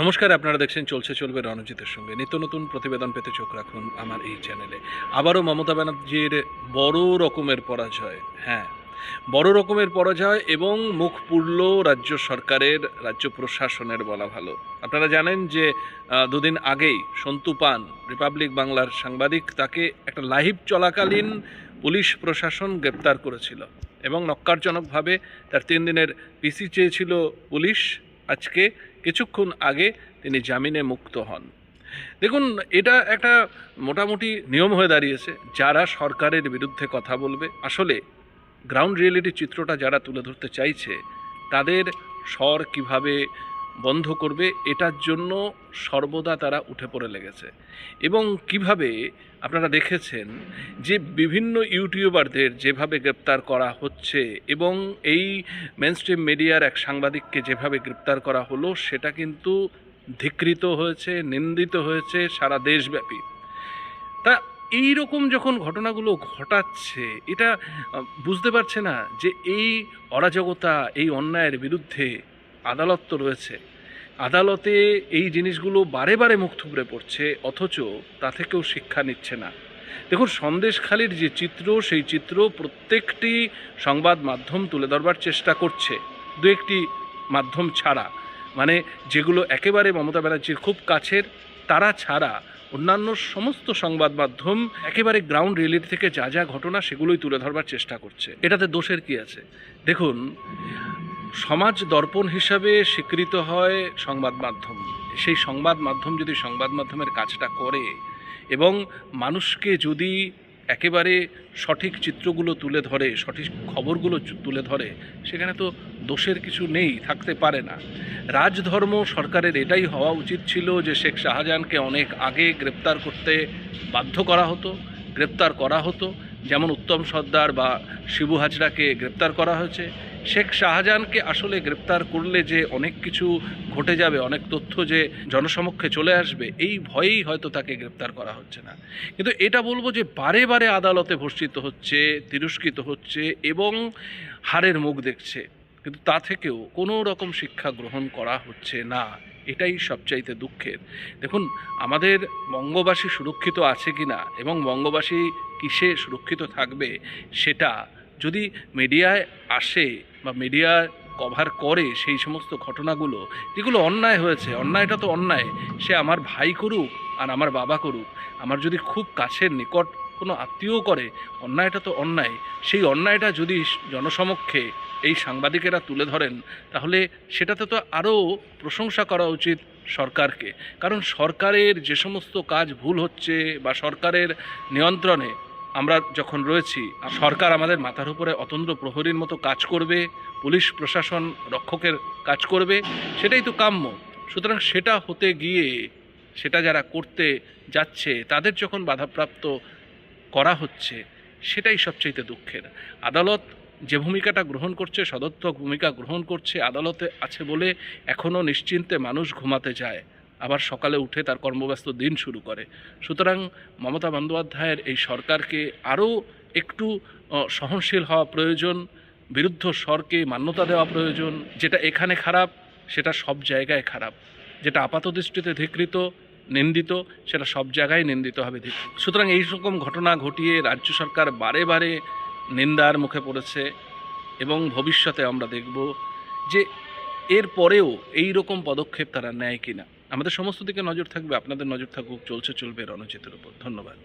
নমস্কার, আপনারা দেখছেন চলছে চলবে রণজিতের সঙ্গে। নিত্য নতুন প্রতিবেদন পেতে চোখ রাখুন আমার এই চ্যানেলে। আবারও মমতা ব্যানার্জির বড় রকমের পরাজয় হ্যাঁ বড় রকমের পরাজয় এবং মুখ পুরল রাজ্য সরকারের, রাজ্য প্রশাসনের বলা ভালো। আপনারা জানেন যে দুদিন আগেই সন্তু পান, রিপাবলিক বাংলার সাংবাদিক, তাকে একটা লাইভ চলাকালীন পুলিশ প্রশাসন গ্রেপ্তার করেছিল এবং নক্কারজনকভাবে তার তিন দিনের পিসি চেয়েছিল পুলিশ। আজকে কিছুক্ষণ আগে তিনি জামিনে মুক্ত হন। দেখুন, এটা একটা মোটামুটি নিয়ম হয়ে দাঁড়িয়েছে। যারা সরকারের বিরুদ্ধে কথা বলবে, আসলে গ্রাউন্ড রিয়েলিটি চিত্রটা যারা তুলে ধরতে চাইছে, তাদের স্বর কীভাবে বন্ধ করবে, এটার জন্য সর্বদা তারা উঠে পড়ে লেগেছে। এবং কীভাবে আপনারা দেখেছেন যে বিভিন্ন ইউটিউবারদের যেভাবে গ্রেপ্তার করা হচ্ছে এবং এই মেনস্ট্রিম মিডিয়ার এক সাংবাদিককে যেভাবে গ্রেপ্তার করা হলো, সেটা কিন্তু ধিকৃত হয়েছে, নিন্দিত হয়েছে সারা দেশব্যাপী। তা এই রকম যখন ঘটনাগুলো ঘটাচ্ছে, এটা বুঝতে পারছে না যে এই অরাজকতা, এই অন্যায়ের বিরুদ্ধে আদালত তো রয়েছে। আদালতে এই জিনিসগুলো বারে বারে মুখ থুবড়ে পড়ছে, অথচ তা থেকেও শিক্ষা নিচ্ছে না। দেখুন, সন্দেশখালির যে চিত্র, সেই চিত্র প্রত্যেকটি সংবাদ মাধ্যম তুলে ধরবার চেষ্টা করছে। দু একটি মাধ্যম ছাড়া। মানে যেগুলো একেবারে মমতা ব্যানার্জির খুব কাছের, তারা ছাড়া অন্যান্য সমস্ত সংবাদ মাধ্যম একেবারে গ্রাউন্ড রিয়েলিটি থেকে যা যা ঘটনা সেগুলোই তুলে ধরবার চেষ্টা করছে। এটাতে দোষের কি আছে? দেখুন সমাজ দর্পণ হিসাবে স্বীকৃত হয় সংবাদ মাধ্যম। সেই সংবাদ মাধ্যম যদি সংবাদ মাধ্যমের কাজটা করে এবং মানুষকে যদি একেবারে সঠিক চিত্রগুলো তুলে ধরে, সঠিক খবরগুলো তুলে ধরে, সেখানে তো দোষের কিছু নেই, থাকতে পারে না। রাজধর্ম সরকারের এটাই হওয়া উচিত ছিল যে শেখ শাহজাহানকে অনেক আগে গ্রেপ্তার করতে বাধ্য করা হতো, গ্রেপ্তার করা হতো। যেমন উত্তম সর্দার বা শিবু হাজরাকে গ্রেপ্তার করা হয়েছে। শেখ শাহজাহানকে আসলে গ্রেপ্তার করলে যে অনেক কিছু ঘটে যাবে, অনেক তথ্য যে জনসমক্ষে চলে আসবে, এই ভয়েই হয়তো তাকে গ্রেপ্তার করা হচ্ছে না। কিন্তু এটা বলব যে বারে বারে আদালতে ভর্ষিত হচ্ছে, তিরস্কৃত হচ্ছে এবং হারের মুখ দেখছে। কিন্তু তা থেকেও কোনো রকম শিক্ষা গ্রহণ করা হচ্ছে না। এটাই সবচাইতে দুঃখের। দেখুন, আমাদের বঙ্গবাসী সুরক্ষিত আছে কি না এবং বঙ্গবাসী কিসে সুরক্ষিত থাকবে সেটা যদি মিডিয়ায় আসে বা মিডিয়া কভার করে সেই সমস্ত ঘটনাগুলো, যেগুলো অন্যায় হয়েছে, অন্যায়টা তো অন্যায়, সে আমার ভাই করুক আর আমার বাবা করুক, আমার যদি খুব কাছের নিকট কোনো আত্মীয় করে অন্যায়টা তো অন্যায়। সেই অন্যায়টা যদি জনসমক্ষে এই সাংবাদিকেরা তুলে ধরেন, তাহলে সেটাতে তো আরও প্রশংসা করা উচিত সরকারকে। কারণ সরকারের যে সমস্ত কাজ ভুল হচ্ছে বা সরকারের নিয়ন্ত্রণে আমরা যখন রয়েছি, সরকার আমাদের মাথার উপরে অতন্দ্র প্রহরীর মতো কাজ করবে, পুলিশ, প্রশাসন, রক্ষকের কাজ করবে, সেটাই তো কাম্য। সুতরাং সেটা হতে গিয়ে, সেটা যারা করতে যাচ্ছে, তাদের যখন বাধাপ্রাপ্ত করা হচ্ছে, সেটাই সবচেয়ে দুঃখের। আদালত যে ভূমিকাটা গ্রহণ করছে সদর্থক ভূমিকা গ্রহণ করছে, আদালতে আছে বলে এখনও নিশ্চিন্তে মানুষ ঘুমাতে যায়। আবার সকালে উঠে তার কর্মব্যস্ত দিন শুরু করে। সুতরাং মমতা বন্দ্যোপাধ্যায়ের এই সরকারকে আরও একটু সহনশীল হওয়া প্রয়োজন, বিরুদ্ধ স্বরকে মান্যতা দেওয়া প্রয়োজন, যেটা এখানে খারাপ, সেটা সব জায়গায় খারাপ, যেটা আপাত দৃষ্টিতে ধিকৃত নিন্দিত, সেটা সব জায়গায় নিন্দিত হবে। সুতরাং এই রকম ঘটনা ঘটিয়ে রাজ্য সরকার বারে বারে নিন্দার মুখে পড়েছে এবং ভবিষ্যতে আমরা দেখব যে এর পরেও এই রকম পদক্ষেপ তারা নেয় কিনা। আমাদের সমস্ত দিকে নজর থাকবে, আপনাদের নজর থাকুক, চলছে, চলবে রণজিতের উপর। ধন্যবাদ।